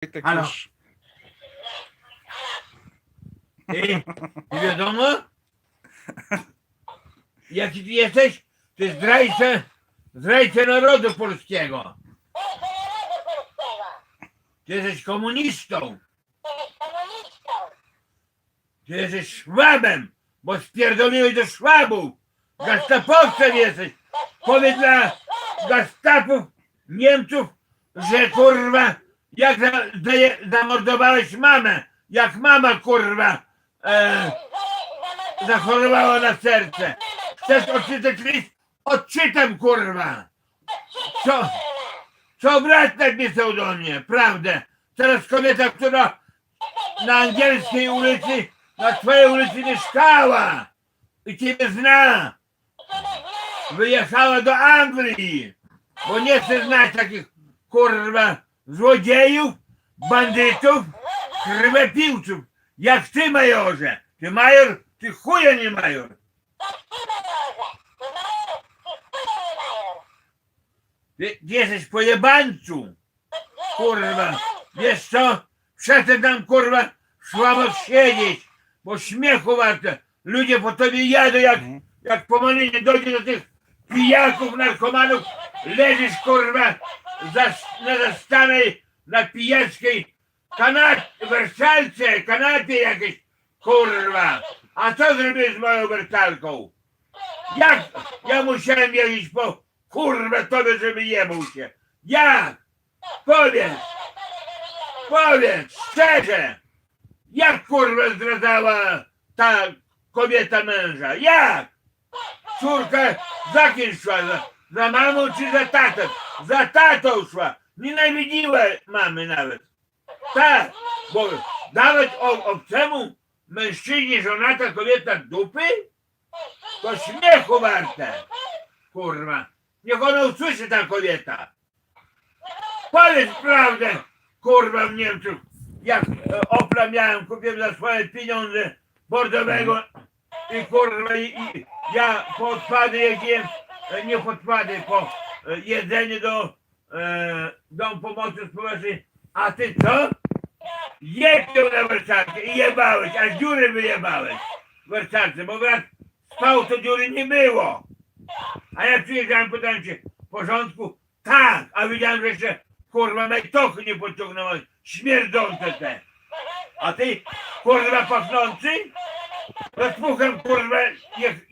Tak Halo. już. Ty, nie wiadomo? Jaki ty jesteś? Ty zdrajca, zdrajca narodu polskiego. Ty jesteś komunistą. Ty jesteś szwabem, bo spierdoliłeś do szwabów. Gestapowcem jesteś. Powiedz dla gestapów Niemców, że kurwa, jak za, zaje- zamordowałeś mamę, jak mama kurwa e, zachorowała na serce. Chcesz odczytać list? Odczytam kurwa. Co, co tak nie są do mnie, prawdę. Teraz kobieta, która na angielskiej ulicy, na twojej ulicy mieszkała i ciebie zna, wyjechała do Anglii, bo nie chce znać takich kurwa złodziejów, bandytów, krwepiłców, jak ty majorze. Ty major, ty chuja nie major. Ty, ty jesteś pojebańcu, kurwa. Wiesz co? Przestań tam kurwa słabo siedzieć, bo śmiechu warte. Ludzie po tobie jadą jak, Mhm. jak pomalinie dojdzie do tych pijaków, narkomanów. Leżysz kurwa na zastanej, na pijackiej kanapie, wersalce, kanapie jakieś, kurwa. A co zrobiłeś z moją wersalką? Jak ja musiałem jeździć po kurwa tobie, żeby jebał się? Jak? Powiedz! Powiedz szczerze! Jak kurwa zdradzała ta kobieta męża? Jak? Córka za kim szła? Za, za mamą czy za tatą? Za tatą szła. Nienawidziła mamy nawet. Tak, bo dawać o- obcemu mężczyźnie żonata kobieta dupy? To śmiechu warte. Kurwa. Niech ona usłyszy ta kobieta. Powiedz prawdę, kurwa w Niemczech. Jak Opla miałem, kupiłem za swoje pieniądze bordowego i kurwa i, i ja po odpady jeździłem, e, nie po odpady, po jedzenie do e, Dom Pomocy Społecznej. A ty co? Jepił na wersalkę i jebałeś, a dziury wyjebałeś w wersalce, bo brat spał, to dziury nie było. A ja przyjechałem, pytałem cię, w porządku? Tak, a widziałem, że jeszcze kurwa majtochy nie podciągnąłeś, śmierdzące te. A ty, kurwa pachnący? Rozpuchem, kurwa, jech,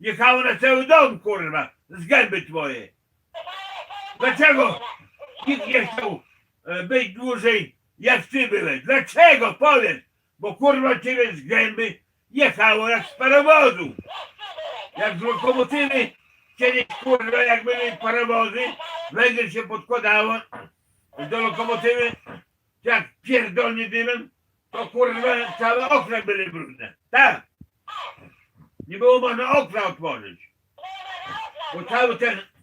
jechało na cały dom, kurwa, z gęby twoje. Dlaczego nikt nie chciał e, być dłużej, jak ty byłeś? Dlaczego? Powiedz, bo kurwa ciebie z gęby jechało jak z parowozu. Jak z lokomotywy, kiedyś kurwa jak były parowozy, węgiel się podkładało do lokomotywy, jak pierdolnie dymem, to kurwa całe okna były brudne. Tak. Nie było można okna otworzyć. Bo cały ten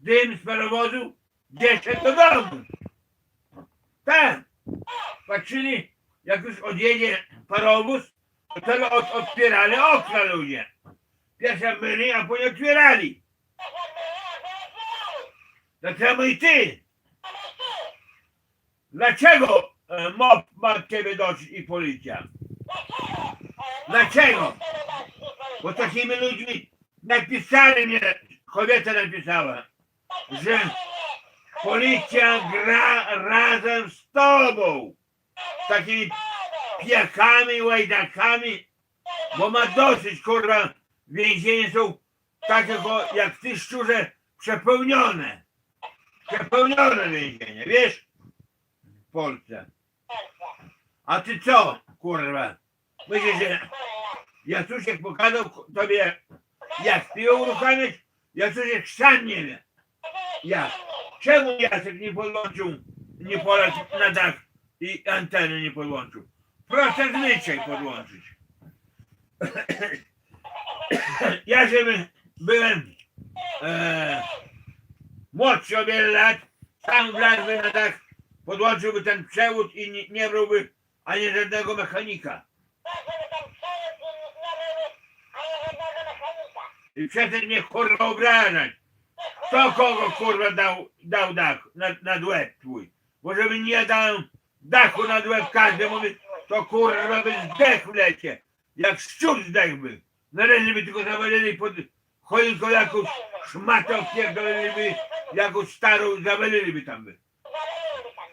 dym z parowozu gdzieś do domu. Tak. Patrzyli, jak już odjedzie parowóz, to tyle od, otwierali okna ludzie. Pierwsze myli, a później otwierali. Samo i ty. Dlaczego e, MOP ma ciebie dosyć i policja? Dlaczego? Bo takimi ludźmi napisali mnie, kobieta napisała, że policja gra razem z tobą. Takimi pijakami, łajdakami, bo ma dosyć, kurwa, więzienie są takie jak ty szczurze przepełnione. Przepełnione więzienie, wiesz? W Polsce. A ty co, kurwa? Myślisz, że Jacusiek pokazał tobie, jak piłę uruchamiać? Jacusiek sam nie wie. Jak? Czemu Jacek nie podłączył, nie polecił na dach i anteny nie podłączył? Proszę zwyczaj podłączyć. Ja żeby byłem e, młodszy o wiele lat, sam wlazłby na dach, podłączyłby ten przewód i nie, nie brałby ani żadnego mechanika. I przecież mnie kurwa obrażać. Kto kogo kurwa dał, dał dach na, na łeb twój? Bo żeby nie dałem dachu nad łeb każdy mówi, to kurwa by zdech w lecie. Jak szczur zdechłby. Należy by tylko zawalili pod choinką jakąś szmatę opierdoliliby, jakąś starą zawaliliby tam by.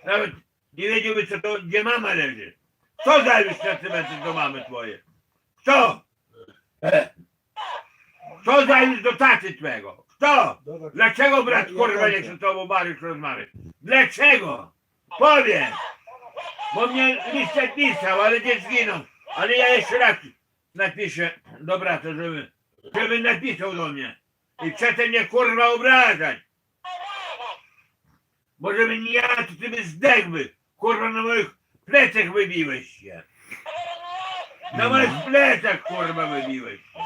Nawet nie wiedziałby co to, gdzie mama leży. Kto zawiózł na cementy do mamy twoje? Kto? Kto zawiózł do taty twego? Kto? Dlaczego brat kurwa nie chce tobą Mariusz rozmawiać? Dlaczego? Powiedz! Bo mnie listek pisał, ale nie zginął. Ale ja jeszcze raz napiszę do brata, żeby, żeby napisał do mnie. I przestań mnie kurwa obrażać. Bo żeby nie ja, to ty by zdechły. Kurwa na moich plecach wybiłeś się. Na moich plecach kurwa wybiłeś się.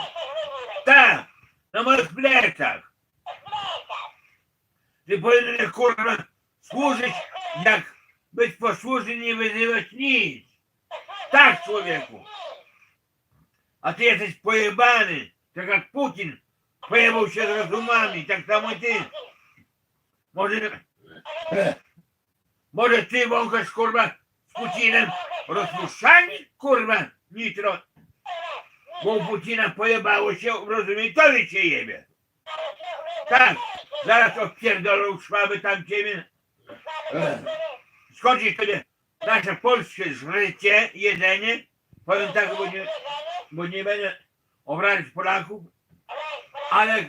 Tak, na moich plecach. Ty powinien kurwa służyć jak być posłuszny, nie wyzywać nic. Tak człowieku. A ty jesteś pojebany, tak jak Putin pojebał się z rozumami, tak samo ty. Może, może ty wąchasz kurwa z Putinem rozpuszczalnik kurwa nitro. Bo u Putina pojebało się, rozumiem, to się jebie. Tak, zaraz odpierdolą szwaby tam ciebie. Skończyć sobie nasze polskie życie, jedzenie. Powiem tak, bo nie, bo nie będę obrażać Polaków, ale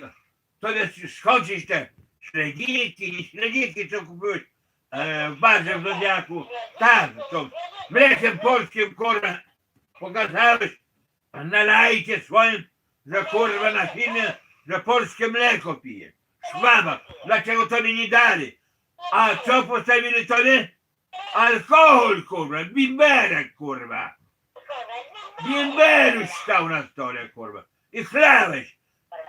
sobie skończyć te śledziki, nie śledziki, co kupiłeś e, w barze w Zodiaku. Tak, to mlekiem polskim, kurwa, pokazałeś na lajcie swoim, że kurwa na filmie, że polskie mleko pije. Szwaba, dlaczego tobie nie dali? A co postawili tobie? Alkohol, kurwa, bimberek, kurwa. Bimberuś stał na stole, kurwa. I chlałeś.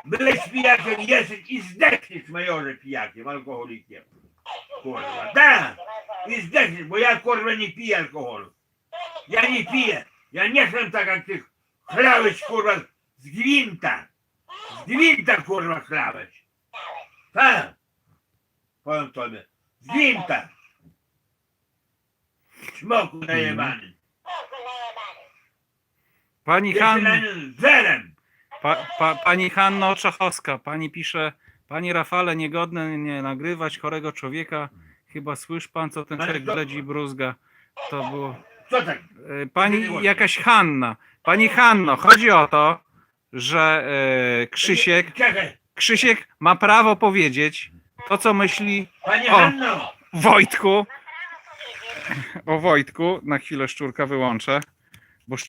Byłeś pijakiem, jesteś i zdechniesz, majorze, pijakiem, alkoholikiem. Kurwa, tak. I zdechniesz, bo ja, kurwa, nie piję alkoholu. Ja nie piję. Ja nie chcę tak jak ty chlałeś, kurwa, z gwinta. Z gwinta, kurwa, chlałeś. Tak. Powiem tobie. Z gwinta. Smoku najebany. Pani, Jeszcze Han, na nim zerem. pa, pa, pani Hanno Oczachowska, pani pisze, panie Rafale, niegodne nie nagrywać chorego człowieka. Chyba słysz pan, co ten Ale człowiek bledzi i bruzga. To było. Co tak? E, Pani jakaś Hanna. Pani Hanno, chodzi o to, że e, Krzysiek, Czekaj. Krzysiek ma prawo powiedzieć to, co myśli O. Hanno. Wojtku. O Wojtku, na chwilę szczurka wyłączę.